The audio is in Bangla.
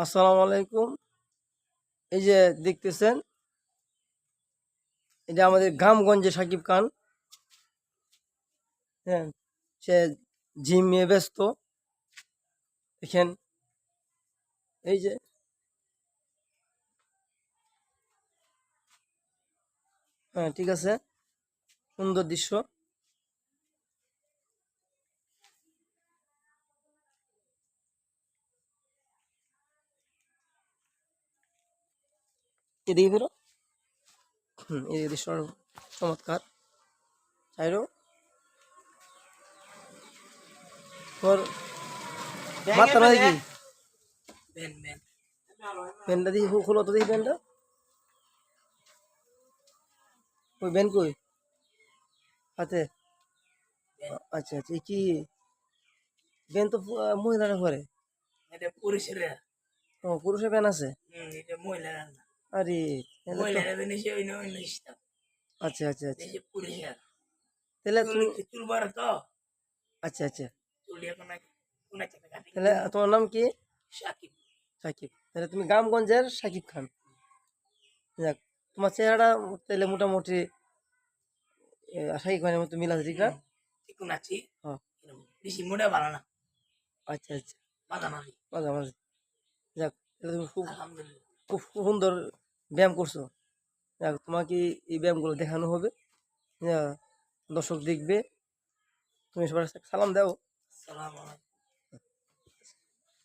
আসসালামু আলাইকুম। এই যে দেখতেছেন এটা আমাদের গ্রামগঞ্জে সাকিব খান। হ্যাঁ সে জিম ব্যস্ত। দেখেন, এই যে হ্যাঁ ঠিক আছে। সুন্দর দৃশ্য। এদিকে ফেরো হুম এই দৃশ্য চমৎকার। চাইরো তোর মাত্রা নয় কি বেন বেন পেনটা দিয়ে খুলো তো দেখি পেনটা ওই বেন কই? হাতে। আচ্ছা আচ্ছা কি? বেন তো মহিলারা করে এটা পুরুষেরা। ও পুরুষের পেন আছে? হুম এটা মহিলারা না আরে আচ্ছা আচ্ছা আচ্ছা। দেশে তাহলে চুল তুমি বড় তো? আচ্ছা আচ্ছা। তাহলে তোমার নাম কি? সাকিব। সাকিব। তাহলে তুমি গ্রামগঞ্জের সাকিব খান। যাক তোমার চেহারা তাহলে মোটামুটি সাকিব খানের মতো মিল আছে ঠিক না? আছি হ্যাঁ। বেশি মোটা ভালো না। আচ্ছা আচ্ছা। মাঝামাঝি মাঝামাঝি যাক তাহলে তুমি খুব খুব সুন্দর ব্যায়াম করছ। তোমাকে এই ব্যায়ামগুলো দেখানো হবে। দর্শক দেখবে। তুমি সবার সালাম দাও। সালাম